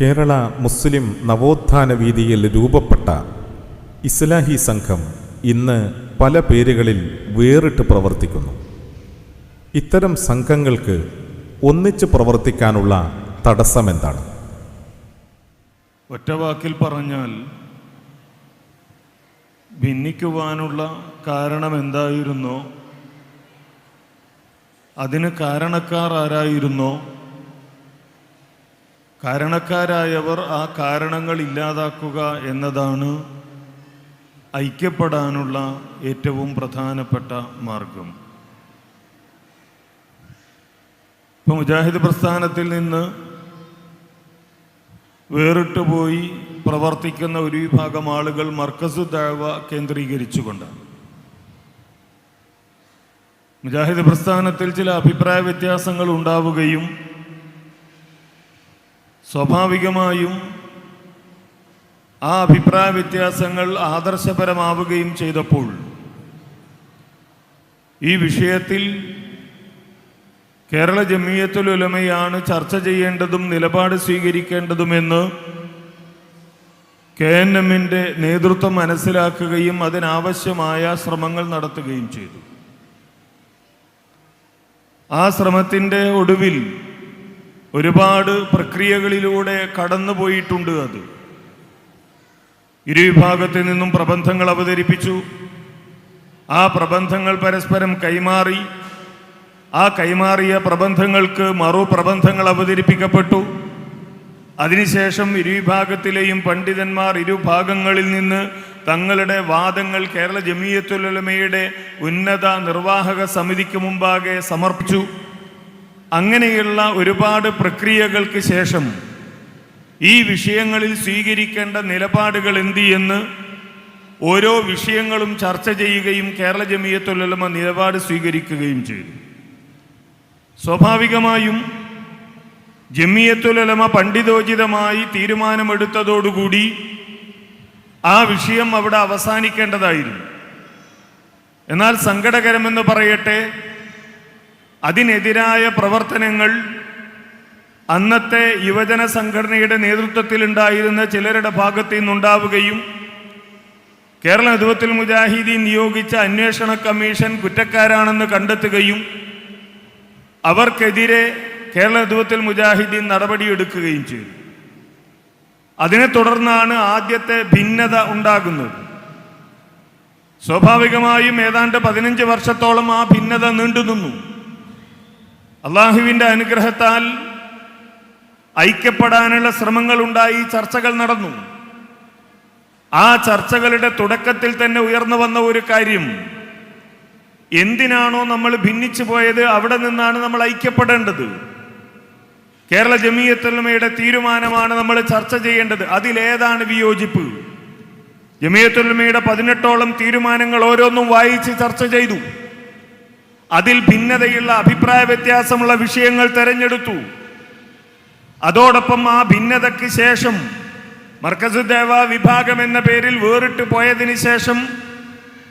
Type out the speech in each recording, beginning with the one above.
കേരള മുസ്ലിം നവോത്ഥാന വീതിയിൽ രൂപപ്പെട്ട ഇസ്ലാഹി സംഘം ഇന്ന് പല പേരുകളിൽ വേറിട്ട് പ്രവർത്തിക്കുന്നു. ഇത്തരം സംഘങ്ങൾക്ക് ഒന്നിച്ച് പ്രവർത്തിക്കാനുള്ള തടസ്സമെന്താണ് ഒറ്റവാക്കിൽ പറഞ്ഞാൽ ഭിന്നിക്കുവാനുള്ള കാരണം എന്തായിരുന്നോ? അതിന് കാരണക്കാർ ആരായിരുന്നോ? കാരണക്കാരായവർ ആ കാരണങ്ങൾ ഇല്ലാതാക്കുക എന്നതാണ് ഐക്യപ്പെടാനുള്ള ഏറ്റവും പ്രധാനപ്പെട്ട മാർഗം. ഇപ്പൊ മുജാഹിദ് പ്രസ്ഥാനത്തിൽ നിന്ന് വേറിട്ട് പോയി പ്രവർത്തിക്കുന്ന ഒരു വിഭാഗം ആളുകൾ മർക്കസ് ദഴവ കേന്ദ്രീകരിച്ചുകൊണ്ടാണ്. മുജാഹിദ് പ്രസ്ഥാനത്തിൽ ചില അഭിപ്രായ വ്യത്യാസങ്ങൾ ഉണ്ടാവുകയും സ്വാഭാവികമായും ആ അഭിപ്രായ വ്യത്യാസങ്ങൾ ആദർശപരമാവുകയും ചെയ്തപ്പോൾ ഈ വിഷയത്തിൽ കേരള ജമിയത്തുൽ ഉലമയാണ് ചർച്ച ചെയ്യേണ്ടതും നിലപാട് സ്വീകരിക്കേണ്ടതുമെന്ന് കെ എൻ എമ്മിന്റെ നേതൃത്വം മനസ്സിലാക്കുകയും അതിനാവശ്യമായ ശ്രമങ്ങൾ നടത്തുകയും ചെയ്തു. ആ ശ്രമത്തിന്റെ ഒടുവിൽ ഒരുപാട് പ്രക്രിയകളിലൂടെ കടന്നു പോയിട്ടുണ്ട് അത്. ഇരുവിഭാഗത്തിൽ നിന്നും പ്രബന്ധങ്ങൾ അവതരിപ്പിച്ചു. ആ പ്രബന്ധങ്ങൾ പരസ്പരം കൈമാറി. ആ കൈമാറിയ പ്രബന്ധങ്ങൾക്ക് മറു പ്രബന്ധങ്ങൾ അവതരിപ്പിക്കപ്പെട്ടു. അതിനുശേഷം ഇരുവിഭാഗത്തിലെയും പണ്ഡിതന്മാർ ഇരുഭാഗങ്ങളിൽ നിന്ന് തങ്ങളുടെ വാദങ്ങൾ കേരള ജമീയത്തുലമയുടെ ഉന്നത നിർവാഹക സമിതിക്ക് മുമ്പാകെ സമർപ്പിച്ചു. അങ്ങനെയുള്ള ഒരുപാട് പ്രക്രിയകൾക്ക് ശേഷം ഈ വിഷയങ്ങളിൽ സ്വീകരിക്കേണ്ട നിലപാടുകൾ എന്ത് എന്ന് ഓരോ വിഷയങ്ങളും ചർച്ച ചെയ്യുകയും കേരള ജമീയത്തുലമ നിലപാട് സ്വീകരിക്കുകയും ചെയ്തു. സ്വാഭാവികമായും ജമിയത്തുലമ പണ്ഡിതോചിതമായി തീരുമാനമെടുത്തതോടുകൂടി ആ വിഷയം അവിടെ അവസാനിക്കേണ്ടതായിരുന്നു. എന്നാൽ സങ്കടകരമെന്ന് പറയട്ടെ അതിനെതിരായ പ്രവർത്തനങ്ങൾ അന്നത്തെ യുവജന സംഘടനയുടെ നേതൃത്വത്തിലുണ്ടായിരുന്ന ചിലരുടെ ഭാഗത്തു നിന്നുണ്ടാവുകയും കേരള ധുവത്തിൽ മുജാഹിദീൻ നിയോഗിച്ച അന്വേഷണ കമ്മീഷൻ കുറ്റക്കാരാണെന്ന് കണ്ടെത്തുകയും അവർക്കെതിരെ കേരള ധുവത്തിൽ മുജാഹിദീൻ നടപടിയെടുക്കുകയും ചെയ്തു. അതിനെ തുടർന്നാണ് ആദ്യത്തെ ഭിന്നത ഉണ്ടാകുന്നത്. സ്വാഭാവികമായും ഏതാണ്ട് പതിനഞ്ച് വർഷത്തോളം ആ ഭിന്നത നീണ്ടുനിന്നു. അള്ളാഹുവിന്റെ അനുഗ്രഹത്താൽ ഐക്യപ്പെടാനുള്ള ശ്രമങ്ങൾ ഉണ്ടായി ചർച്ചകൾ നടന്നു. ആ ചർച്ചകളുടെ തുടക്കത്തിൽ തന്നെ ഉയർന്നു വന്ന ഒരു കാര്യം എന്തിനാണോ നമ്മൾ ഭിന്നിച്ചു പോയത് അവിടെ നിന്നാണ് നമ്മൾ ഐക്യപ്പെടേണ്ടത്? കേരള ജമീയത്തുലമയുടെ തീരുമാനമാണ് നമ്മൾ ചർച്ച ചെയ്യേണ്ടത്. അതിലേതാണ് വിയോജിപ്പ്? ജമീയത്തുലമയുടെ പതിനെട്ടോളം തീരുമാനങ്ങൾ ഓരോന്നും വായിച്ച് ചർച്ച ചെയ്തു. അതിൽ ഭിന്നതയുള്ള അഭിപ്രായ വ്യത്യാസമുള്ള വിഷയങ്ങൾ തെരഞ്ഞെടുത്തു. അതോടൊപ്പം ആ ഭിന്നതയ്ക്ക് ശേഷം മർക്കസുദേവ വിഭാഗം എന്ന പേരിൽ വേറിട്ട് പോയതിനു ശേഷം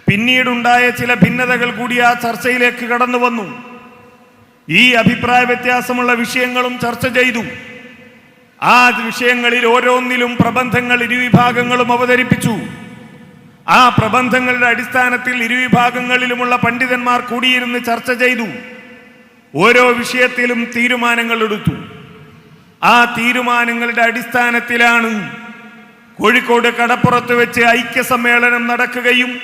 പിന്നീടുണ്ടായ ചില ഭിന്നതകൾ കൂടി ആ ചർച്ചയിലേക്ക് കടന്നു വന്നു. ഈ അഭിപ്രായ വ്യത്യാസമുള്ള വിഷയങ്ങളും ചർച്ച ചെയ്തു. ആ വിഷയങ്ങളിൽ ഓരോന്നിലും പ്രബന്ധങ്ങൾ ഇരുവിഭാഗങ്ങളും അവതരിപ്പിച്ചു. ആ പ്രബന്ധങ്ങളുടെ അടിസ്ഥാനത്തിൽ ഇരുവിഭാഗങ്ങളിലുമുള്ള പണ്ഡിതന്മാർ കൂടിയിരുന്ന് ചർച്ച ചെയ്തു. ഓരോ വിഷയത്തിലും തീരുമാനങ്ങൾ എടുത്തു. ആ തീരുമാനങ്ങളുടെ അടിസ്ഥാനത്തിലാണ് കോഴിക്കോട് കടപ്പുറത്ത് വെച്ച് ഐക്യസമ്മേളനം നടക്കുകയും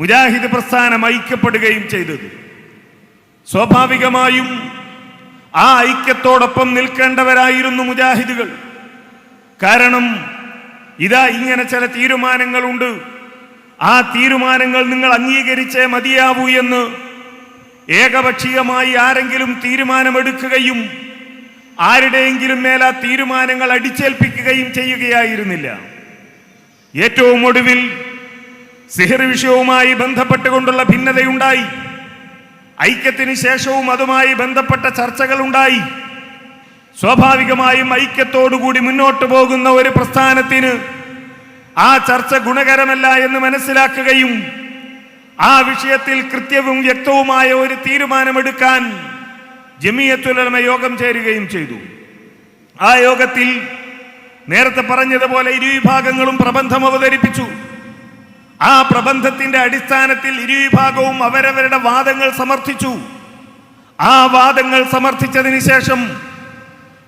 മുജാഹിദ് പ്രസ്ഥാനം ഐക്യപ്പെടുകയും ചെയ്തത്. സ്വാഭാവികമായും ആ ഐക്യത്തോടൊപ്പം നിൽക്കേണ്ടവരായിരുന്നു മുജാഹിദുകൾ. കാരണം ഇതാ ഇങ്ങനെ ചില തീരുമാനങ്ങളുണ്ട്. ആ തീരുമാനങ്ങൾ നിങ്ങൾ അംഗീകരിച്ചേ മതിയാവൂ എന്ന് ഏകപക്ഷീയമായി ആരെങ്കിലും തീരുമാനമെടുക്കുകയും ആരുടെയെങ്കിലും മേൽ ആ തീരുമാനങ്ങൾ അടിച്ചേൽപ്പിക്കുകയും ചെയ്യുകയായിരുന്നില്ല. ഏറ്റവും ഒടുവിൽ സിഹർ വിഷയവുമായി ബന്ധപ്പെട്ടുകൊണ്ടുള്ള ഭിന്നതയുണ്ടായി. ഐക്യത്തിന് ശേഷവും അതുമായി ബന്ധപ്പെട്ട ചർച്ചകളുണ്ടായി. സ്വാഭാവികമായും ഐക്യത്തോടുകൂടി മുന്നോട്ട് പോകുന്ന ഒരു പ്രസ്ഥാനത്തിന് ആ ചർച്ച ഗുണകരമല്ല എന്ന് മനസ്സിലാക്കുകയും ആ വിഷയത്തിൽ കൃത്യവും വ്യക്തവുമായ ഒരു തീരുമാനമെടുക്കാൻ ജമിയത്തുലമ യോഗം ചേരുകയും ചെയ്തു. ആ യോഗത്തിൽ നേരത്തെ പറഞ്ഞതുപോലെ ഇരുവിഭാഗങ്ങളും പ്രബന്ധം അവതരിപ്പിച്ചു. ആ പ്രബന്ധത്തിന്റെ അടിസ്ഥാനത്തിൽ ഇരുവിഭാഗവും അവരവരുടെ വാദങ്ങൾ സമർത്ഥിച്ചു. ആ വാദങ്ങൾ സമർത്ഥിച്ചതിന് ശേഷം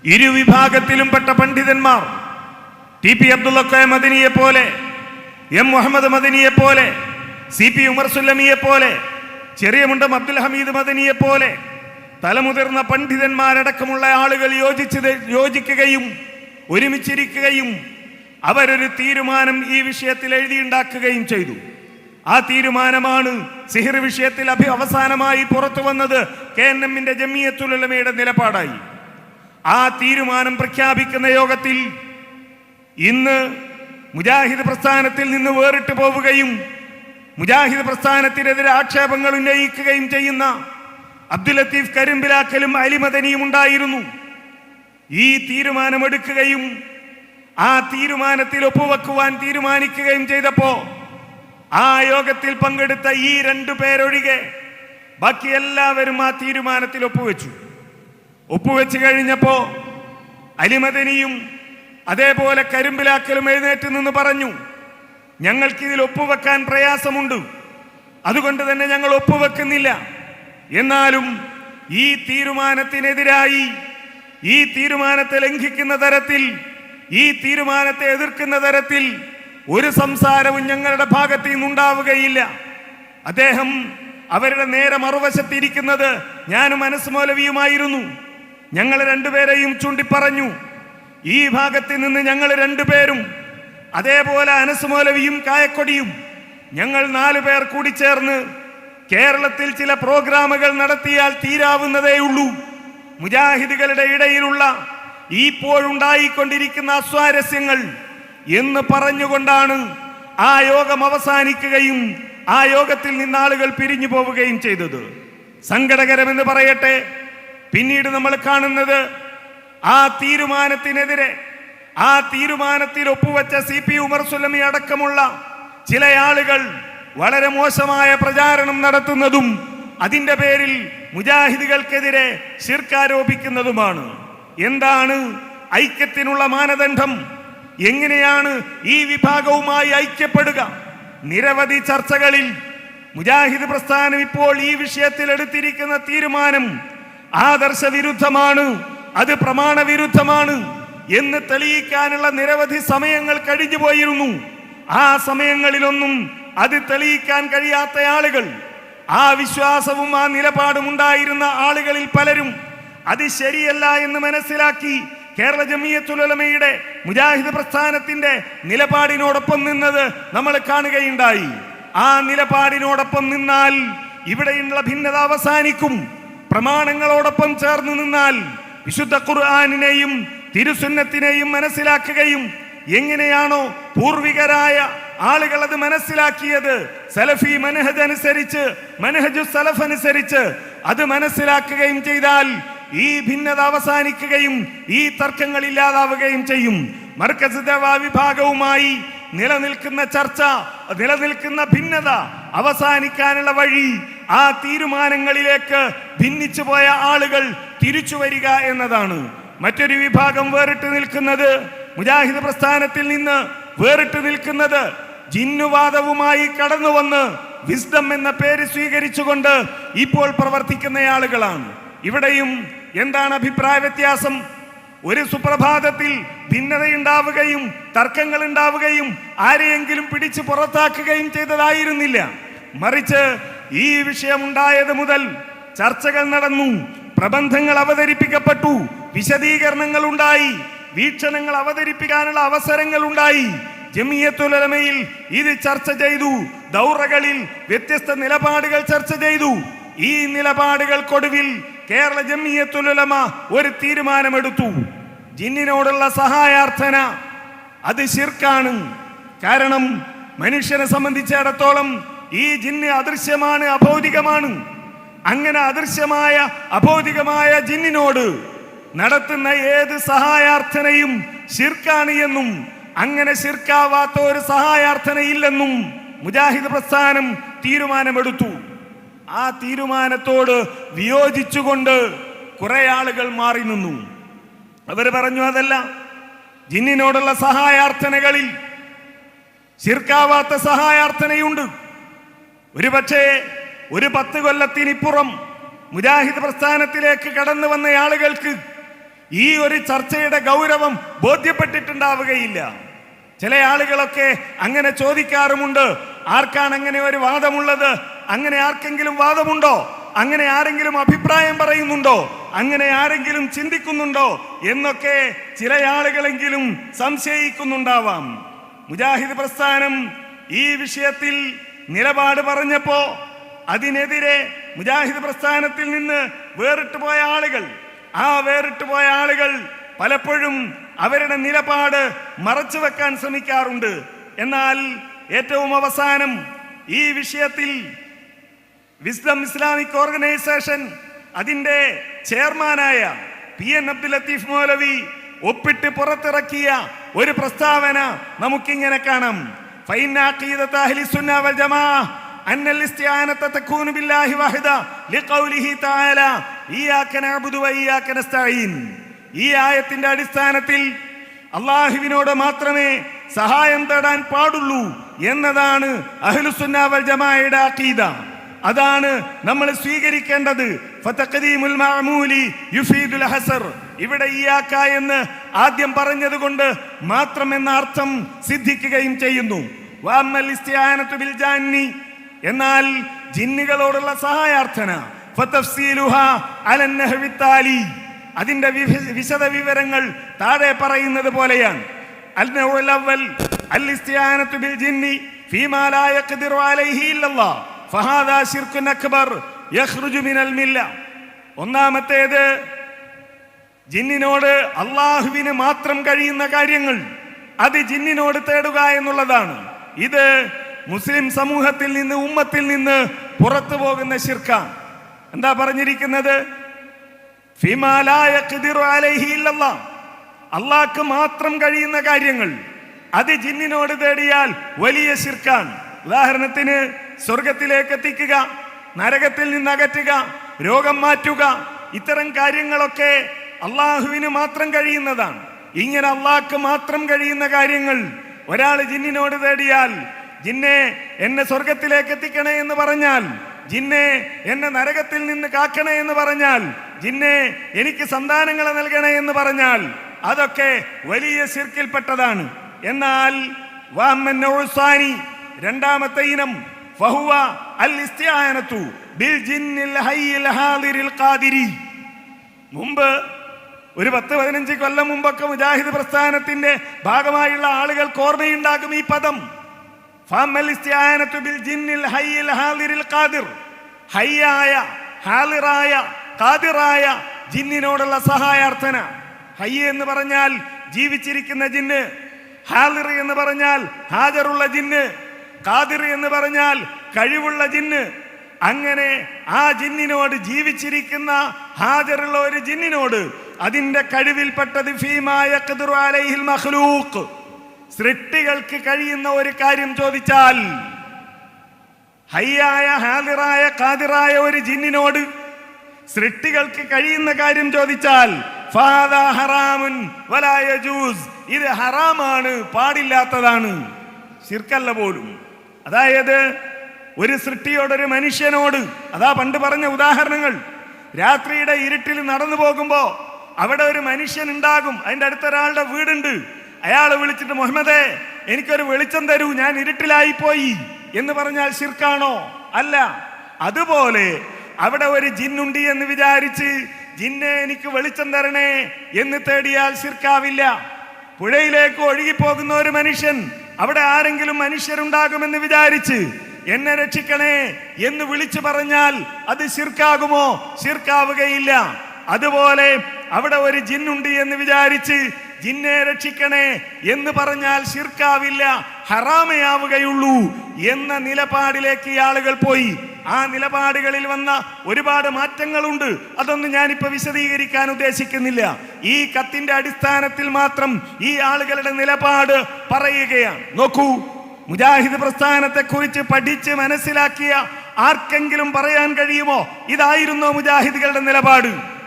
ഇരുവിഭാഗത്തിലും പെട്ട പണ്ഡിതന്മാർ ടി പി അബ്ദുള്ളക്കോയ മദിനിയെ പോലെ എം മുഹമ്മദ് മദിനിയെ പോലെ സി പി ഉമർ സുല്ലമിയെ പോലെ ചെറിയ മുണ്ടം അബ്ദുൽ ഹമീദ് മദനിയെ പോലെ തലമുതിർന്ന പണ്ഡിതന്മാരടക്കമുള്ള ആളുകൾ യോജിച്ച് യോജിക്കുകയും ഒരുമിച്ചിരിക്കുകയും അവരൊരു തീരുമാനം ഈ വിഷയത്തിൽ എഴുതിയുണ്ടാക്കുകയും ചെയ്തു. ആ തീരുമാനമാണ് സിഹിർ വിഷയത്തിൽ അഭി അവസാനമായി പുറത്തു വന്നത് കെ എൻ എമ്മിന്റെ ജമിയത്തുലമയുടെ നിലപാടായി. ആ തീരുമാനം പ്രഖ്യാപിക്കുന്ന യോഗത്തിൽ ഇന്ന് മുജാഹിദ് പ്രസ്ഥാനത്തിൽ നിന്ന് വേറിട്ട് പോവുകയും മുജാഹിദ് പ്രസ്ഥാനത്തിനെതിരെ ആക്ഷേപങ്ങൾ ഉന്നയിക്കുകയും ചെയ്യുന്ന അബ്ദുൽ ലത്തീഫ് കരിമ്പിലാക്കലും അലിമദനിയും ഉണ്ടായിരുന്നു. ഈ തീരുമാനമെടുക്കുകയും ആ തീരുമാനത്തിൽ ഒപ്പുവെക്കുവാൻ തീരുമാനിക്കുകയും ചെയ്തപ്പോ ആ യോഗത്തിൽ പങ്കെടുത്ത ഈ രണ്ടു പേരൊഴികെ ബാക്കി എല്ലാവരും ആ തീരുമാനത്തിൽ ഒപ്പുവെച്ചു. ഒപ്പുവെച്ചു കഴിഞ്ഞപ്പോ അലിമദനിയും അതേപോലെ കരിമ്പിലാക്കലും എഴുന്നേറ്റ് നിന്ന് പറഞ്ഞു ഞങ്ങൾക്കിതിൽ ഒപ്പുവെക്കാൻ പ്രയാസമുണ്ട്. അതുകൊണ്ട് തന്നെ ഞങ്ങൾ ഒപ്പുവെക്കുന്നില്ല. എന്നാലും ഈ തീരുമാനത്തിനെതിരായി ഈ തീരുമാനത്തെ ലംഘിക്കുന്ന തരത്തിൽ ഈ തീരുമാനത്തെ എതിർക്കുന്ന തരത്തിൽ ഒരു സംസാരവും ഞങ്ങളുടെ ഭാഗത്ത് നിന്നുണ്ടാവുകയില്ല അദ്ദേഹം അവരുടെ നേരെ മറുവശത്തിരിക്കുന്നത് ഞാനും മനസ്സുമോലവിയുമായിരുന്നു ഞങ്ങൾ രണ്ടുപേരെയും ചൂണ്ടിപ്പറഞ്ഞു. ഈ ഭാഗത്ത് നിന്ന് ഞങ്ങൾ രണ്ടുപേരും അതേപോലെ അനസുമോലവിയും കായക്കൊടിയും ഞങ്ങൾ നാലു പേർ കൂടി ചേർന്ന് കേരളത്തിൽ ചില പ്രോഗ്രാമുകൾ നടത്തിയാൽ തീരാവുന്നതേയുള്ളൂ മുജാഹിദുകളുടെ ഇടയിലുള്ള ഇപ്പോഴുണ്ടായിക്കൊണ്ടിരിക്കുന്ന അസ്വാരസ്യങ്ങൾ എന്ന് പറഞ്ഞുകൊണ്ടാണ് ആ യോഗം അവസാനിക്കുകയും ആ യോഗത്തിൽ നിന്ന് ആളുകൾ പിരിഞ്ഞു പോവുകയും ചെയ്തത്. സങ്കടകരമെന്ന് പറയട്ടെ പിന്നീട് നമ്മൾ കാണുന്നത് ആ തീരുമാനത്തിനെതിരെ ആ തീരുമാനത്തിൽ ഒപ്പുവെച്ച സി പി ഉമർ സുലമി അടക്കമുള്ള ചില ആളുകൾ വളരെ മോശമായ പ്രചാരണം നടത്തുന്നതും അതിന്റെ പേരിൽ മുജാഹിദുകൾക്കെതിരെ ശിർക്കാരോപിക്കുന്നതുമാണ്. എന്താണ് ഐക്യത്തിനുള്ള മാനദണ്ഡം? എങ്ങനെയാണ് ഈ വിഭാഗവുമായി ഐക്യപ്പെടുക? നിരവധി ചർച്ചകളിൽ മുജാഹിദ് പ്രസ്ഥാനം ഇപ്പോൾ ഈ വിഷയത്തിൽ എടുത്തിരിക്കുന്ന തീരുമാനം ആദർശ വിരുദ്ധമാണ് അത് പ്രമാണവിരുദ്ധമാണ് എന്ന് തെളിയിക്കാനുള്ള നിരവധി സമയങ്ങൾ കഴിഞ്ഞു പോയിരുന്നു. ആ സമയങ്ങളിലൊന്നും അത് തെളിയിക്കാൻ കഴിയാത്ത ആളുകൾ ആ വിശ്വാസവും ആ നിലപാടും ഉണ്ടായിരുന്ന ആളുകളിൽ പലരും അത് ശരിയല്ല എന്ന് മനസ്സിലാക്കി കേരള ജമിയത്തുലമയുടെ മുജാഹിദ് പ്രസ്ഥാനത്തിന്റെ നിലപാടിനോടൊപ്പം നിന്നത് നമ്മൾ കാണുകയുണ്ടായി. ആ നിലപാടിനോടൊപ്പം നിന്നാൽ ഇവിടെയുള്ള ഭിന്നത അവസാനിക്കും. പ്രമാണങ്ങളോടൊപ്പം ചേർന്ന് നിന്നാൽ വിശുദ്ധ ഖുർആാനിനെയും തിരുസുന്നത്തിനെയും മനസ്സിലാക്കുകയും എങ്ങനെയാണോ പൂർവികരായ ആളുകൾ അത് മനസ്സിലാക്കിയത്? സലഫി മനഹജ് അനുസരിച്ച് മനഹജു സലഫ് അനുസരിച്ച് അത് മനസ്സിലാക്കുകയും ചെയ്താൽ ഈ ഭിന്നത അവസാനിക്കുകയും ഈ തർക്കങ്ങൾ ഇല്ലാതാവുകയും ചെയ്യും. മർക്കസ് വിഭാഗവുമായി നിലനിൽക്കുന്ന ചർച്ച നിലനിൽക്കുന്ന ഭിന്നത അവസാനിക്കാനുള്ള വഴി ആ തീരുമാനങ്ങളിലേക്ക് ഭിന്നിച്ചു പോയ ആളുകൾ തിരിച്ചു വരിക എന്നതാണ്. മറ്റൊരു വിഭാഗം വേറിട്ട് നിൽക്കുന്നത് മുജാഹിദ് പ്രസ്ഥാനത്തിൽ നിന്ന് വേറിട്ട് നിൽക്കുന്നത് ജിന്നുവാദവുമായി കടന്നു വന്ന് വിസ്ഡം എന്ന പേര് സ്വീകരിച്ചുകൊണ്ട് ഇപ്പോൾ പ്രവർത്തിക്കുന്ന ആളുകളാണ്. ഇവിടെയും എന്താണ് അഭിപ്രായ വ്യത്യാസം? ഒരു സുപ്രഭാതത്തിൽ ഭിന്നതയുണ്ടാവുകയും തർക്കങ്ങൾ ഉണ്ടാവുകയും ആരെയെങ്കിലും പിടിച്ച് പുറത്താക്കുകയും ചെയ്തതായിരുന്നില്ല. മറിച്ച് ഈ വിഷയമുണ്ടായത് മുതൽ ചർച്ചകൾ നടന്നു. പ്രബന്ധങ്ങൾ അവതരിപ്പിക്കപ്പെട്ടു വിശദീകരണങ്ങൾ ഉണ്ടായി വീക്ഷണങ്ങൾ അവതരിപ്പിക്കാനുള്ള അവസരങ്ങൾ ഉണ്ടായി. ജമിയത്തുലമയിൽ ഇത് ചർച്ച ചെയ്തു ദൗറകളിൽ വ്യത്യസ്ത നിലപാടുകൾ ചർച്ച ചെയ്തു. ഈ നിലപാടുകൾക്കൊടുവിൽ കേരള ജമിയത്തുലമ ഒരു തീരുമാനമെടുത്തു. ജിന്നിനോടുള്ള സഹായാർത്ഥന അത് ശിർക്കാണ്. കാരണം മനുഷ്യനെ സംബന്ധിച്ചിടത്തോളം ഈ ജിന്ന് അദൃശ്യമാണ് അഭൗതികമാണ്. അങ്ങനെ അദൃശ്യമായ അഭൗതികമായ ജിന്നിനോട് നടത്തുന്ന ഏത് സഹായാർത്ഥനയും ശിർക്കാണ് എന്നും അങ്ങനെ ശിർക്കാവാത്ത ഒരു സഹായാർത്ഥനയില്ലെന്നും മുജാഹിദ് പ്രസ്ഥാനം തീരുമാനമെടുത്തു. ആ തീരുമാനത്തോട് വിയോജിച്ചുകൊണ്ട് കുറെ ആളുകൾ മാറി നിന്നു. അവർ പറഞ്ഞു അതല്ല ജിന്നിനോടുള്ള സഹായാർത്ഥനകളിൽ ശിർക്കാവാത്ത സഹായാർത്ഥനയുണ്ട്. ഒരുപക്ഷേ ഒരു പത്ത് കൊല്ലത്തിനിപ്പുറം മുജാഹിദ് പ്രസ്ഥാനത്തിലേക്ക് കടന്നു വന്ന ആളുകൾക്ക് ഈ ഒരു ചർച്ചയുടെ ഗൗരവം ബോധ്യപ്പെട്ടിട്ടുണ്ടാവുകയില്ല. ചില ആളുകളൊക്കെ അങ്ങനെ ചോദിക്കാറുമുണ്ട്. ആർക്കാണ് അങ്ങനെ ഒരു വാദമുള്ളത്? അങ്ങനെ ആർക്കെങ്കിലും വാദമുണ്ടോ? അങ്ങനെ ആരെങ്കിലും അഭിപ്രായം പറയുന്നുണ്ടോ? അങ്ങനെ ആരെങ്കിലും ചിന്തിക്കുന്നുണ്ടോ? എന്നൊക്കെ ചില ആളുകളെങ്കിലും സംശയിക്കുന്നുണ്ടാവാം. മുജാഹിദ് പ്രസ്ഥാനം ഈ വിഷയത്തിൽ നിലപാട് പറഞ്ഞപ്പോ അതിനെതിരെ മുജാഹിദ് പ്രസ്ഥാനത്തിൽ നിന്ന് വേറിട്ട് പോയ ആളുകൾ ആ വേറിട്ട് പോയ ആളുകൾ പലപ്പോഴും അവരുടെ നിലപാട് മറച്ചു വെക്കാൻ ശ്രമിക്കാറുണ്ട്. എന്നാൽ ഏറ്റവും അവസാനം ഈ വിഷയത്തിൽ വിസ്ഡം ഇസ്ലാമിക് ഓർഗനൈസേഷൻ അതിന്റെ ചെയർമാനായ പി എൻ അബ്ദുൽ ലത്തീഫ് മൗലവി ഒപ്പിട്ട് പുറത്തിറക്കിയ ഒരു പ്രസ്താവന നമുക്കിങ്ങനെ കാണാം. ഫൈന അഖീദത്ത് അഹ്ലി സുന്ന വൽ ജമാ أن الاستعانة تكون بالله وحده لقوله تعالى إياك نعبد وإياك نستعين ഈ ആയത്തിന്റെ അടിസ്ഥാനത്തിൽ അള്ളാഹുവിനോട് മാത്രമേ സഹായം തേടാൻ പാടുള്ളൂ എന്നതാണ് അഹ്ലുസുന്നാവൽ ജമാഅയുടെ അഖീദ അതാണ് നമ്മൾ സ്വീകരിക്കേണ്ടത് ഫതഖദീമുൽ മഅമൂലി യുഫീദുൽ ഹസർ ഇവിടെ ഇയാക്ക എന്ന് ആദ്യം പറഞ്ഞതുകൊണ്ട് മാത്രം എന്ന അർത്ഥം സിദ്ധിക്കുകയും ചെയ്യുന്നു എന്നാൽ ജിന്നുകളോടുള്ള സഹായാർത്ഥന അതിന്റെ വിശദ വിവരങ്ങൾ താഴെ പറയുന്നത് പോലെയാണ്. ഒന്നാമത്തേത് ജിന്നിനോട് അള്ളാഹുവിന് മാത്രം കഴിയുന്ന കാര്യങ്ങൾ. അത് ജിന്നിനോട് തേടുക എന്നുള്ളതാണ്. ഇത് മുസ്ലിം സമൂഹത്തിൽ നിന്ന് ഉമ്മത്തിൽ നിന്ന് പുറത്തു പോകുന്ന ശിർക്കാണ് എന്താ പറഞ്ഞിരിക്കുന്നത്? അള്ളാക്ക് മാത്രം കഴിയുന്ന കാര്യങ്ങൾ. അത് ജിന്നിനോട് തേടിയാൽ വലിയ ശിർക്കാൻ ഉദാഹരണത്തിന് സ്വർഗത്തിലേക്ക് എത്തിക്കുക നരകത്തിൽ നിന്ന് അകറ്റുക രോഗം മാറ്റുക ഇത്തരം കാര്യങ്ങളൊക്കെ അള്ളാഹുവിന് മാത്രം കഴിയുന്നതാണ്. ഇങ്ങനെ അള്ളാഹ്ക്ക് മാത്രം കഴിയുന്ന കാര്യങ്ങൾ ഒരാൾ ജിന്നിനോട് തേടിയാൽ ജിന്നെ എന്നെ സ്വർഗത്തിലേക്ക് എത്തിക്കണേ എന്ന് പറഞ്ഞാൽ ജിന്നെ എന്നെ നരകത്തിൽ നിന്ന് കാക്കണേ എന്ന് പറഞ്ഞാൽ ജിന്നെ എനിക്ക് സന്താനങ്ങളെ നൽകണേ എന്ന് പറഞ്ഞാൽ അതൊക്കെ വലിയ സിർക്കിൽപ്പെട്ടതാണ് എന്നാൽ രണ്ടാമത്തെ ഇനം ഫഹുവ അൽ ഇസ്തിആനത്തു ബിൽ ജിന്നിൽ ഹയ്യിൽ ഹാദിരിൽ ഖാദിരി. മുമ്പ് ഒരു പത്ത് പതിനഞ്ച് കൊല്ലം മുമ്പൊക്കെ മുജാഹിദ് പ്രസ്ഥാനത്തിന്റെ ഭാഗമായുള്ള ആളുകൾക്ക് ഓർമ്മയുണ്ടാകും ഈ പദം. ഹയ്യായ ഹാലിറായ ജിന്നിനോടുള്ള സഹായാർത്ഥന. ഹയ്യ എന്ന് പറഞ്ഞാൽ ജീവിച്ചിരിക്കുന്ന ജിന്ന് ഹാലിർ എന്ന് പറഞ്ഞാൽ ഹാജറുള്ള ജിന്ന് കാതിർ എന്ന് പറഞ്ഞാൽ കഴിവുള്ള ജിന്ന്. അങ്ങനെ ആ ജിന്നിനോട് ജീവിച്ചിരിക്കുന്ന ഹാജറുള്ള ഒരു ജിന്നിനോട് അതിന്റെ കഴിവിൽപ്പെട്ടത് ഫീമായ കതിർ അലൈഹിൽ മഖ്ലൂഖ്. സൃഷ്ടികൾക്ക് കഴിയുന്ന ഒരു കാര്യം ചോദിച്ചാൽ ഹയ്യായ ഹാദിറായ കാതിറായ ഒരു ജിന്നിനോട് സൃഷ്ടികൾക്ക് കഴിയുന്ന കാര്യം ചോദിച്ചാൽ ഹറാമുൻ വലായ ജൂസ് ഇത് ഹറാമാണ് പാടില്ലാത്തതാണ്. ശിർക്കല്ല പോലും. അതായത് ഒരു സൃഷ്ടിയോടൊരു മനുഷ്യനോട് അതാ പണ്ട് പറഞ്ഞ ഉദാഹരണങ്ങൾ രാത്രിയുടെ ഇരുട്ടിൽ നടന്നു പോകുമ്പോൾ അവിടെ ഒരു മനുഷ്യൻ ഉണ്ടാകും അതിന്റെ അടുത്തൊരാളുടെ വീടുണ്ട്. അയാളെ വിളിച്ചിട്ട് മുഹമ്മദേ എനിക്കൊരു വെളിച്ചം തരൂ ഞാൻ ഇരുട്ടിലായി പോയി. എന്ന് പറഞ്ഞാൽ ശിർക്കാണോ? അല്ല. അതുപോലെ അവിടെ ഒരു ജിന്നുണ്ടി എന്ന് വിചാരിച്ച് ജിന്നെ എനിക്ക് വെളിച്ചം തരണേ എന്ന് തേടിയാൽ ശിർക്കാവില്ല. പുഴയിലേക്ക് ഒഴുകിപ്പോകുന്ന ഒരു മനുഷ്യൻ അവിടെ ആരെങ്കിലും മനുഷ്യരുണ്ടാകുമെന്ന് വിചാരിച്ച് എന്നെ രക്ഷിക്കണേ എന്ന് വിളിച്ചു പറഞ്ഞാൽ അത് ശിർക്കാകുമോ? ശിർക്കാവുകയില്ല. അതുപോലെ അവിടെ ഒരു ജിന്നുണ്ട് എന്ന് വിചാരിച്ച് ജിന്നെ രക്ഷിക്കണേ എന്ന് പറഞ്ഞാൽ ശിർക്കാവില്ല ഹറാമയാവുകയുള്ളൂ എന്ന നിലപാടിലേക്ക് ഈ ആളുകൾ പോയി. ആ നിലപാടുകളിൽ വന്ന ഒരുപാട് മാറ്റങ്ങളുണ്ട്. അതൊന്നും ഞാനിപ്പോൾ വിശദീകരിക്കാൻ ഉദ്ദേശിക്കുന്നില്ല. ഈ കത്തിന്റെ അടിസ്ഥാനത്തിൽ മാത്രം ഈ ആളുകളുടെ നിലപാട് പറയുകയാണ്. നോക്കൂ മുജാഹിദ് പ്രസ്ഥാനത്തെ കുറിച്ച് പഠിച്ച് മനസ്സിലാക്കിയ ആർക്കെങ്കിലും പറയാൻ കഴിയുമോ? ഇതായിരുന്നോ മുജാഹിദുകളുടെ നിലപാട്.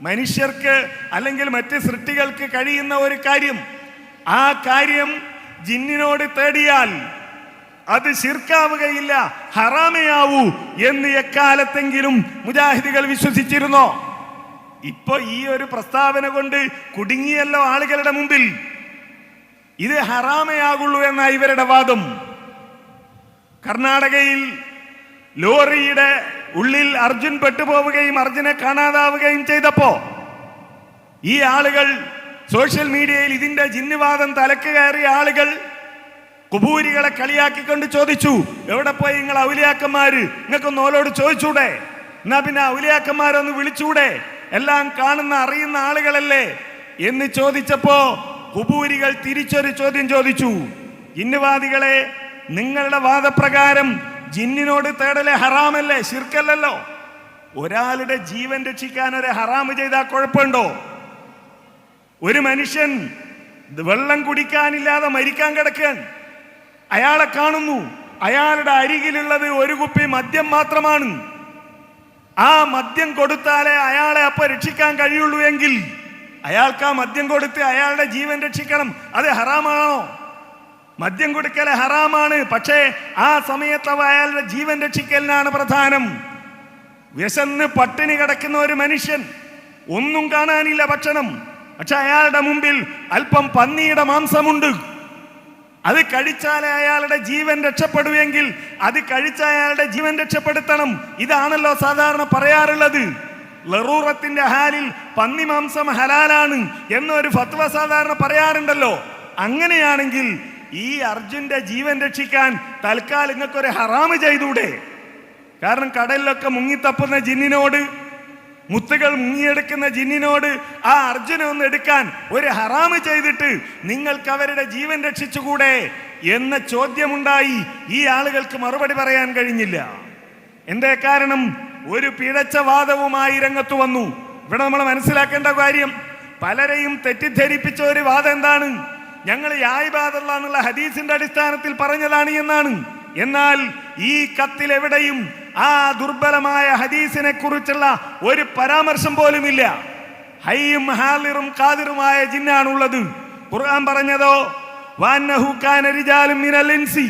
മനുഷ്യർക്ക് അല്ലെങ്കിൽ മറ്റ് സൃഷ്ടികൾക്ക് കഴിയുന്ന ഒരു കാര്യം. ആ കാര്യം ജിന്നിനോട് തേടിയാൽ അത് ശിർക്കാവുകയില്ല ഹറാമയാവൂ എന്ന് എക്കാലത്തെങ്കിലും മുജാഹിദികൾ വിശ്വസിച്ചിരുന്നോ? ഇപ്പൊ ഈ ഒരു പ്രസ്താവന കൊണ്ട് കുടുങ്ങിയല്ലോ ആളുകളുടെ മുമ്പിൽ. ഇത് ഹറാമയാകുള്ളൂ എന്ന ഇവരുടെ വാദം. കർണാടകയിൽ ലോറിയുടെ ഉള്ളിൽ അർജുൻ പെട്ടുപോവുകയും അർജുനെ കാണാതാവുകയും ചെയ്തപ്പോ ഈ ആളുകൾ സോഷ്യൽ മീഡിയയിൽ ഇതിന്റെ ജിന്നുവാദം തലക്ക് കയറിയ ആളുകൾ കുബൂരികളെ കളിയാക്കിക്കൊണ്ട് ചോദിച്ചു എവിടെ പോയി നിങ്ങൾ ഔലിയാക്കന്മാര്? നിങ്ങൾക്ക് നോലോട് ചോദിച്ചൂടെ? എന്നാ പിന്നെ ഔലിയാക്കന്മാരൊന്ന് വിളിച്ചൂടെ? എല്ലാം കാണുന്ന അറിയുന്ന ആളുകളല്ലേ? എന്ന് ചോദിച്ചപ്പോ കുബൂരികൾ തിരിച്ചൊരു ചോദ്യം ചോദിച്ചു ജിന്നുവാദികളെ നിങ്ങളുടെ വാദപ്രകാരം ജിന്നിനോട് തേടലെ ഹറാമല്ലേ? ശിർക്കല്ലല്ലോ. ഒരാളുടെ ജീവൻ രക്ഷിക്കാൻ ഒരു ഹറാമ് ചെയ്താൽ കുഴപ്പമുണ്ടോ? ഒരു മനുഷ്യൻ വെള്ളം കുടിക്കാനില്ലാതെ മരിക്കാൻ കിടക്കാൻ അയാളെ കാണുന്നു. അയാളുടെ അരികിലുള്ളത് ഒരു കുപ്പി മദ്യം മാത്രമാണ്. ആ മദ്യം കൊടുത്താലേ അയാളെ അപ്പൊ രക്ഷിക്കാൻ കഴിയുള്ളൂ എങ്കിൽ അയാൾക്ക് ആ മദ്യം കൊടുത്ത് അയാളുടെ ജീവൻ രക്ഷിക്കണം. അത് ഹറാമാണോ? മദ്യം കൊടുക്കൽ ഹറാമാണ്. പക്ഷേ ആ സമയത്ത് അവ അയാളുടെ ജീവൻ രക്ഷിക്കലിനാണ് പ്രധാനം. വിശന്ന് പട്ടിണി കിടക്കുന്ന ഒരു മനുഷ്യൻ ഒന്നും കാണാനില്ല ഭക്ഷണം. പക്ഷെ അയാളുടെ മുമ്പിൽ അല്പം പന്നിയുടെ മാംസമുണ്ട്. അത് കഴിച്ചാൽ അയാളുടെ ജീവൻ രക്ഷപ്പെടുവെങ്കിൽ അത് കഴിച്ച അയാളുടെ ജീവൻ രക്ഷപ്പെടുത്തണം. ഇതാണല്ലോ സാധാരണ പറയാറുള്ളത്. ലറൂറത്തിന്റെ ഹാലിൽ പന്നി മാംസം ഹലാലാണ് എന്നൊരു ഫത്വ സാധാരണ പറയാറുണ്ടല്ലോ. അങ്ങനെയാണെങ്കിൽ ഈ അർജുന്റെ ജീവൻ രക്ഷിക്കാൻ തൽക്കാലം നിങ്ങൾക്കൊരു ഹറാമ് ചെയ്തൂടെ? കാരണം കടലിലൊക്കെ മുങ്ങിത്തപ്പുന്ന ജിന്നിനോട് മുത്തുകൾ മുങ്ങിയെടുക്കുന്ന ജിന്നിനോട് ആ അർജുനെ ഒന്ന് എടുക്കാൻ ഒരു ഹറാമ് ചെയ്തിട്ട് നിങ്ങൾക്ക് അവരുടെ ജീവൻ രക്ഷിച്ചുകൂടെ എന്ന ചോദ്യമുണ്ടായി ഈ ആളുകൾക്ക് മറുപടി പറയാൻ കഴിഞ്ഞില്ല. എന്തേ കാരണം? ഒരു പിഴച്ച വാദവുമായി രംഗത്ത് വന്നു. ഇവിടെ നമ്മൾ മനസ്സിലാക്കേണ്ട കാര്യം പലരെയും തെറ്റിദ്ധരിപ്പിച്ച ഒരു വാദം എന്താണ്? ഞങ്ങൾ യായിബാദുള്ള എന്നുള്ള ഹദീസിന്റെ അടിസ്ഥാനത്തിൽ പറഞ്ഞതാണ് എന്നാണ്. എന്നാൽ ഈ കത്തിൽ എവിടെയും ആ ദുർബലമായ ഹദീസിനെ കുറിച്ചുള്ള ഒരു പരാമർശം പോലുമില്ല. ഹയ്യും ഹാലിറും കാതിറുമായ ജിന്നാണുള്ളത്. ഖുർആൻ പറഞ്ഞതോ? കാന മിനൽ ഇൻസി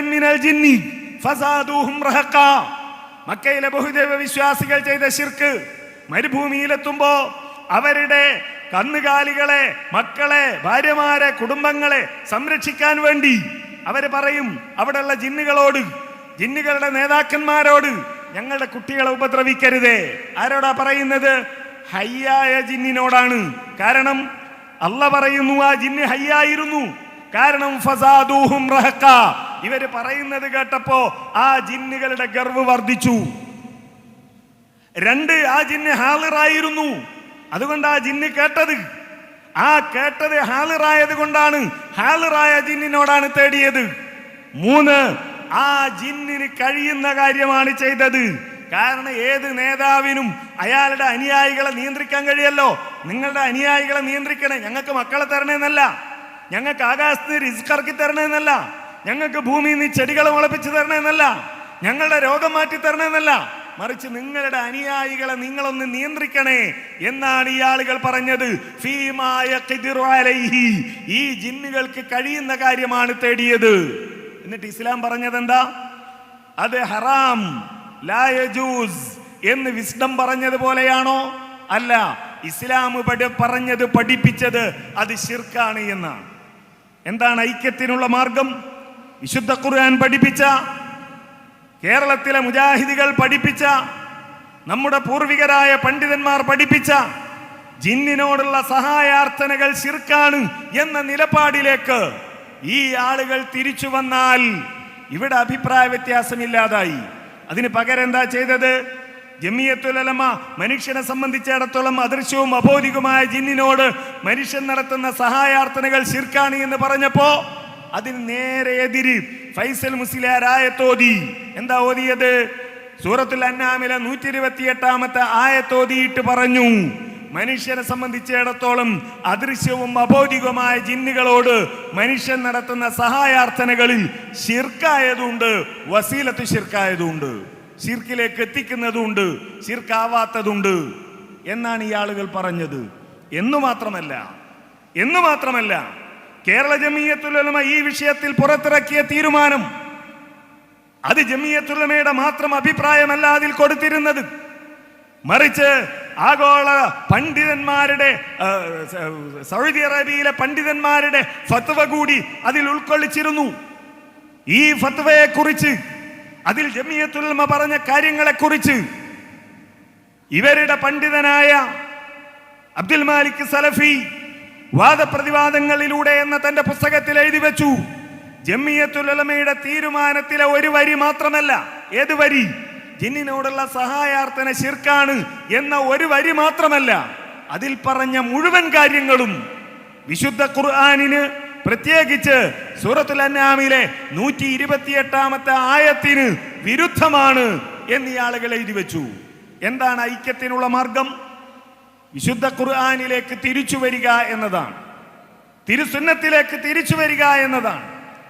മിനൽ ജിന്നി ഫസാദൂഹും റഹഖ. മക്കയിലെ ബഹുദൈവ വിശ്വാസികൾ ചെയ്ത ശിർക്ക് മരുഭൂമിയിലെത്തുമ്പോ അവരുടെ കന്നുകാലികളെ മക്കളെ ഭാര്യമാരെ കുടുംബങ്ങളെ സംരക്ഷിക്കാൻ വേണ്ടി അവർ പറയും അവിടെയുള്ള ജിന്നുകളോട് ജിന്നുകളുടെ നേതാക്കന്മാരോട് ഞങ്ങളുടെ കുട്ടികളെ ഉപദ്രവിക്കരുതേ. ആരോടാ പറയുന്നത്? ഹയ്യായ ജിന്നിനോടാണ്. കാരണം അല്ല പറയുന്നു ആ ജിന്ന് ഹയ്യായിരുന്നു. കാരണം ഫസാദൂഹും റഹക്ക. ഇവർ പറയുന്നത് കേട്ടപ്പോ ആ ജിന്നുകളുടെ ഗർവ് വർദ്ധിച്ചു. രണ്ട് ആ ജിന്ന് ഹാളിറായിരുന്നു. അതുകൊണ്ട് ആ ജിന്ന് കേട്ടത്. ആ കേട്ടത് ഹാലിറായത് കൊണ്ടാണ്. ഹാലിറായ ജിന്നിനോടാണ് തേടിയത്. മൂന്ന് ആ ജിന്നിന് കഴിയുന്ന കാര്യമാണ് ചെയ്തത്. കാരണം ഏത് നേതാവിനും അയാളുടെ അനുയായികളെ നിയന്ത്രിക്കാൻ കഴിയല്ലോ. നിങ്ങളുടെ അനുയായികളെ നിയന്ത്രിക്കണേ ഞങ്ങൾക്ക് മക്കളെ തരണേന്നല്ല. ഞങ്ങൾക്ക് ആകാശത്ത് റിസ്ക് ഇറക്കി തരണേന്നല്ല. ഞങ്ങൾക്ക് ഭൂമിയിൽ നിന്ന് ചെടികൾ മുളപ്പിച്ച് തരണേന്നല്ല. ഞങ്ങളുടെ രോഗം മാറ്റി തരണേന്നല്ല. മറിച്ച് നിങ്ങളുടെ അനുയായികളെ നിങ്ങളൊന്ന് നിയന്ത്രിക്കണേ എന്നാണ് ഈ ആളുകൾ പറഞ്ഞത്. ഈ ജിന്നുകൾക്ക് കഴിയുന്ന കാര്യമാണ് തേടിയത്. എന്നിട്ട് ഇസ്ലാം പറഞ്ഞത് എന്താ അത് ഹറാം ലായജൂസ് എന്ന് വിസ്ഡം പറഞ്ഞതുപോലെയാണോ അല്ല ഇസ്ലാം പറഞ്ഞത് പഠിപ്പിച്ചത് അത് ശിർക്കാണ് എന്നാണ്. എന്താണ് ഐക്യത്തിനുള്ള മാർഗം? വിശുദ്ധ ഖുർആൻ പഠിപ്പിച്ച കേരളത്തിലെ മുജാഹിദികൾ പഠിപ്പിച്ച നമ്മുടെ പൂർവികരായ പണ്ഡിതന്മാർ പഠിപ്പിച്ച ജിന്നിനോടുള്ള സഹായാർത്ഥനകൾ ശിർക്കാണ് എന്ന നിലപാടിലേക്ക് ഈ ആളുകൾ തിരിച്ചു വന്നാൽ ഇവിടെ അഭിപ്രായ വ്യത്യാസമില്ലാതായി. അതിന് പകരം എന്താ ചെയ്തത്? ജമിയത്തുലമ മനുഷ്യനെ സംബന്ധിച്ചിടത്തോളം അദൃശ്യവും അബോധികവുമായ ജിന്നിനോട് മനുഷ്യൻ നടത്തുന്ന സഹായാർത്ഥനകൾ ശിർക്കാണ് എന്ന് പറഞ്ഞപ്പോ അതിന് നേരെ എതിര് ഫൈസൽ മുസ്ലിയാരായത്തോതി എന്താ ഓതിയത്? സൂറത്തുൽ അന്നാമിലെ നൂറ്റി ഇരുപത്തി എട്ടാമത്തെ ആയത്തോതിയിട്ട് പറഞ്ഞു. മനുഷ്യനെ സംബന്ധിച്ചിടത്തോളം അദൃശ്യവും അബോധികവുമായ ജിന്നുകളോട് മനുഷ്യൻ നടത്തുന്ന സഹായാർത്ഥനകളിൽ ശിർക്കായതുണ്ട് വസീലത്ത് ശിർക്കായതുണ്ട് ശിർക്കിലേക്ക് എത്തിക്കുന്നതുണ്ട് ശിർക്കാവാത്തതുണ്ട് എന്നാണ് ഈ ആളുകൾ പറഞ്ഞത്. എന്നു മാത്രമല്ല എന്നു മാത്രമല്ല കേരള ജമീയത്തുലമ ഈ വിഷയത്തിൽ പുറത്തിറക്കിയ തീരുമാനം അത് ജമീയത്തുലമയുടെ മാത്രം അഭിപ്രായമല്ല അതിൽ കൊടുത്തിരുന്നത്. മറിച്ച് ആഗോള പണ്ഡിതന്മാരുടെ സൗദി അറേബ്യയിലെ പണ്ഡിതന്മാരുടെ ഫത്വ കൂടി അതിൽ ഉൾക്കൊള്ളിച്ചിരുന്നു. ഈ ഫത്വയെ കുറിച്ച് അതിൽ ജമീയത്തുലമ പറഞ്ഞ കാര്യങ്ങളെ കുറിച്ച് ഇവരുടെ പണ്ഡിതനായ അബ്ദുൽ മാലിക് സലഫി വാദപ്രതിവാദങ്ങളിലൂടെ എന്ന തന്റെ പുസ്തകത്തിൽ എഴുതി വെച്ചു. ജമ്മിയത്തുലമയുടെ തീരുമാനത്തിലെ ഒരു വരി മാത്രമല്ല. ഏത് വരി? ജിന്നിനോടുള്ള സഹായാർത്ഥന ശിർക്കാണ് എന്ന ഒരു വരി മാത്രമല്ല. അതിൽ പറഞ്ഞ മുഴുവൻ കാര്യങ്ങളും വിശുദ്ധ ഖുർആാനിന് പ്രത്യേകിച്ച് സൂറത്തുൽ അന്നാമിലെ നൂറ്റി ഇരുപത്തിയെട്ടാമത്തെ ആയത്തിന് വിരുദ്ധമാണ് എന്നീ ആളുകൾ എഴുതി വെച്ചു. എന്താണ് ഐക്യത്തിനുള്ള മാർഗം? വിശുദ്ധ ഖുർആാനിലേക്ക് തിരിച്ചു വരിക എന്നതാണ്. തിരുസുന്നത്തിലേക്ക് തിരിച്ചു വരിക എന്നതാണ്.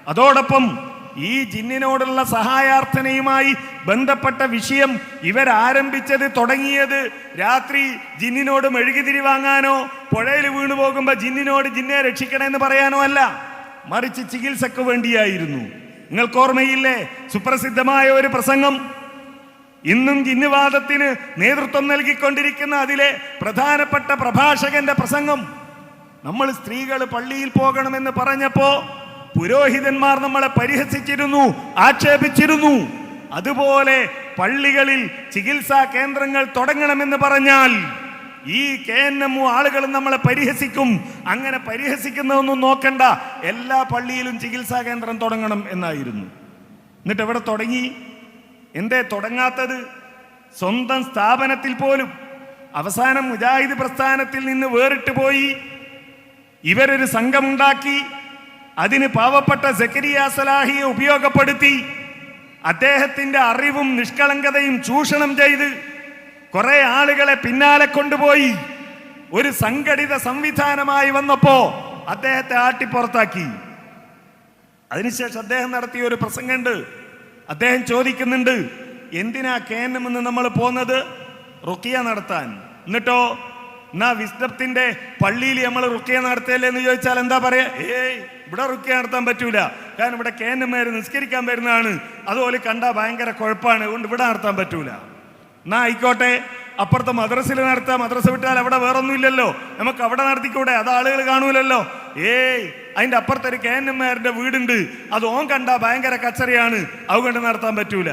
അതോടൊപ്പം ഈ ജിന്നിനോടുള്ള സഹായാർത്ഥനയുമായി ബന്ധപ്പെട്ട വിഷയം ഇവരാരംഭിച്ചത് തുടങ്ങിയത് രാത്രി ജിന്നിനോട് മെഴുകുതിരി വാങ്ങാനോ പുഴയിൽ വീണു പോകുമ്പോൾ ജിന്നിനോട് ജിന്നെ രക്ഷിക്കണമെന്ന് പറയാനോ അല്ല. മറിച്ച് ചികിത്സക്ക് വേണ്ടിയായിരുന്നു. നിങ്ങൾക്ക് ഓർമ്മയില്ലേ സുപ്രസിദ്ധമായ ഒരു പ്രസംഗം. ഇന്നും ജിന്നുവാദത്തിന് നേതൃത്വം നൽകിക്കൊണ്ടിരിക്കുന്ന അതിലെ പ്രധാനപ്പെട്ട പ്രഭാഷകന്റെ പ്രസംഗം. നമ്മൾ സ്ത്രീകൾ പള്ളിയിൽ പോകണമെന്ന് പറഞ്ഞപ്പോ പുരോഹിതന്മാർ നമ്മളെ പരിഹസിച്ചിരുന്നു ആക്ഷേപിച്ചിരുന്നു. അതുപോലെ പള്ളികളിൽ ചികിത്സാ കേന്ദ്രങ്ങൾ തുടങ്ങണമെന്ന് പറഞ്ഞാൽ ഈ കെ എൻ എം ആളുകൾ നമ്മളെ പരിഹസിക്കും. അങ്ങനെ പരിഹസിക്കുന്നതൊന്നും നോക്കണ്ട. എല്ലാ പള്ളിയിലും ചികിത്സാ കേന്ദ്രം തുടങ്ങണം എന്നായിരുന്നു. എന്നിട്ട് എവിടെ തുടങ്ങി? എന്തേ തുടങ്ങാത്തത്? സ്വന്തം സ്ഥാപനത്തിൽ പോലും. അവസാനം മുജാഹിദ് പ്രസ്ഥാനത്തിൽ നിന്ന് വേറിട്ട് പോയി. ഇവരൊരു സംഘമുണ്ടാക്കി. അതിന് പാവപ്പെട്ട സക്കരിയ സലാഹിയെ ഉപയോഗപ്പെടുത്തി. അദ്ദേഹത്തിന്റെ അറിവും നിഷ്കളങ്കതയും ചൂഷണം ചെയ്ത് കുറെ ആളുകളെ പിന്നാലെ കൊണ്ടുപോയി. ഒരു സംഘടിത സംവിധാനമായി വന്നപ്പോ അദ്ദേഹത്തെ ആട്ടിപ്പുറത്താക്കി. അതിനുശേഷം അദ്ദേഹം നടത്തിയ ഒരു പ്രസംഗമുണ്ട്. അദ്ദേഹം ചോദിക്കുന്നുണ്ട് എന്തിനാ കേനം എന്ന് നമ്മൾ പോന്നത്? റുക്കിയ നടത്താൻ. എന്നിട്ടോ എന്നാ വിസ്ഡത്തിന്റെ പള്ളിയിൽ നമ്മൾ റുക്കിയ നടത്തിയല്ലേ? എന്ന് ചോദിച്ചാൽ എന്താ പറയാ? ഏയ് ഇവിടെ റുക്കിയ നടത്താൻ പറ്റൂല. കാരണം ഇവിടെ കേന്നന്മാര് നിസ്കരിക്കാൻ വരുന്നതാണ്. അതുപോലെ കണ്ടാ ഭയങ്കര കുഴപ്പമാണ് അതുകൊണ്ട് ഇവിടെ നടത്താൻ പറ്റൂല. എന്നാ ആയിക്കോട്ടെ. അപ്പുറത്തെ മദ്രസിൽ നടത്താം. മദ്രസ വിട്ടാൽ അവിടെ വേറൊന്നുമില്ലല്ലോ നമുക്ക് അവിടെ നടത്തിക്കൂടെ? അത് ആളുകൾ കാണൂലല്ലോ. ഏയ് അതിന്റെ അപ്പുറത്തെ ഒരു കേന്നന്മാരുടെ വീടുണ്ട്. അത് ഓൻ കണ്ട ഭയങ്കര കച്ചറയാണ്. കണ്ട് നടത്താൻ പറ്റൂല.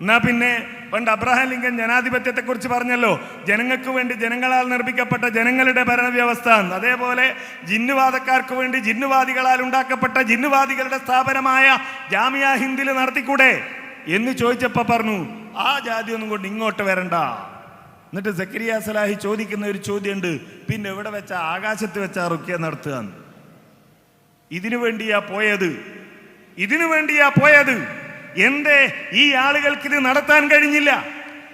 എന്നാ പിന്നെ പണ്ട് അബ്രഹാം ലിങ്കൻ ജനാധിപത്യത്തെ കുറിച്ച് പറഞ്ഞല്ലോ. ജനങ്ങൾക്ക് വേണ്ടി ജനങ്ങളാൽ നിർമ്മിക്കപ്പെട്ട ജനങ്ങളുടെ ഭരണവ്യവസ്ഥ. അതേപോലെ ജിന്നുവാദക്കാർക്ക് വേണ്ടി ജിന്നുവാദികളാൽ ഉണ്ടാക്കപ്പെട്ട ജിന്നുവാദികളുടെ സ്ഥാപനമായ ജാമിയ ഹിന്ദിൽ നടത്തിക്കൂടെ? എന്ന് ചോദിച്ചപ്പോ പറഞ്ഞു ആ ജാതി ഒന്നും കൊണ്ട് ഇങ്ങോട്ട് വരണ്ട. എന്നിട്ട് സക്കരിയ സലാഹി ചോദിക്കുന്ന ഒരു ചോദ്യമുണ്ട്. പിന്നെ എവിടെ വെച്ചാ? ആകാശത്ത് വെച്ചാ റുക്കിയ നടത്തുക. ഇതിനു വേണ്ടിയാ പോയത്? ഇതിനു വേണ്ടിയാ പോയത്? എന്തേ ഈ ആളുകൾക്ക് ഇത് നടത്താൻ കഴിഞ്ഞില്ല.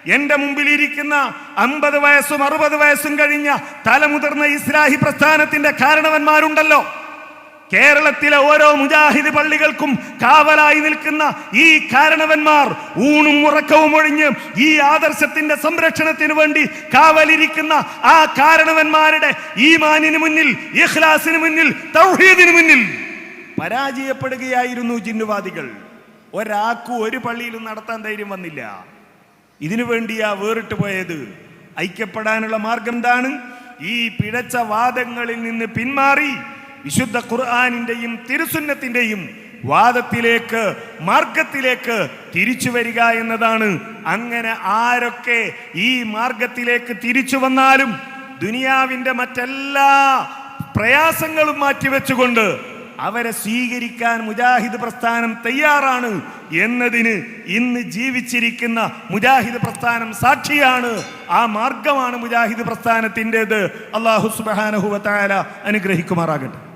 എന്റെ മുമ്പിൽ ഇരിക്കുന്ന അമ്പത് വയസ്സും അറുപത് വയസ്സും കഴിഞ്ഞ തലമുതിർന്ന ഇസ്ലാഹി പ്രസ്ഥാനത്തിന്റെ കാരണവന്മാരുണ്ടല്ലോ. കേരളത്തിലെ ഓരോ മുജാഹിദ് പള്ളികൾക്കും കാവലായി നിൽക്കുന്ന ഈ കാരണവന്മാർ ഊണും ഉറക്കവും ഒഴിഞ്ഞ് ഈ ആദർശത്തിന്റെ സംരക്ഷണത്തിന് വേണ്ടി കാവലിരിക്കുന്ന ആ കാരണവന്മാരുടെ ഈമാനിന് മുന്നിൽ ഇഖ്ലാസിന് മുന്നിൽ തൗഹീദിന് മുന്നിൽ പരാജയപ്പെടുകയായിരുന്നു ജിന്നുവാദികൾ. ഒരാൾക്കും ഒരു പള്ളിയിലും നടത്താൻ ധൈര്യം വന്നില്ല. ഇതിനു വേണ്ടിയാ വേറിട്ട് പോയത്. ഐക്യപ്പെടാനുള്ള മാർഗം എന്താണ്? ഈ പിഴച്ച വാദങ്ങളിൽ നിന്ന് പിന്മാറി വിശുദ്ധ ഖുർആാനിന്റെയും തിരുസുന്നത്തിന്റെയും വാദത്തിലേക്ക് മാർഗത്തിലേക്ക് തിരിച്ചു വരിക എന്നതാണ്. അങ്ങനെ ആരൊക്കെ ഈ മാർഗത്തിലേക്ക് തിരിച്ചു വന്നാലും ദുനിയാവിന്റെ മറ്റെല്ലാ പ്രയാസങ്ങളും മാറ്റിവെച്ചുകൊണ്ട് അവരെ സ്വീകരിക്കാൻ മുജാഹിദ് പ്രസ്ഥാനം തയ്യാറാണ് എന്നതിന് ഇന്ന് ജീവിച്ചിരിക്കുന്ന മുജാഹിദ് പ്രസ്ഥാനം സാക്ഷിയാണ് ആ മാർഗമാണ് മുജാഹിദ് പ്രസ്ഥാനത്തിന്റെത്. അള്ളാഹു സുബാനഹുവ താല അനുഗ്രഹിക്കുമാറാകട്ടെ.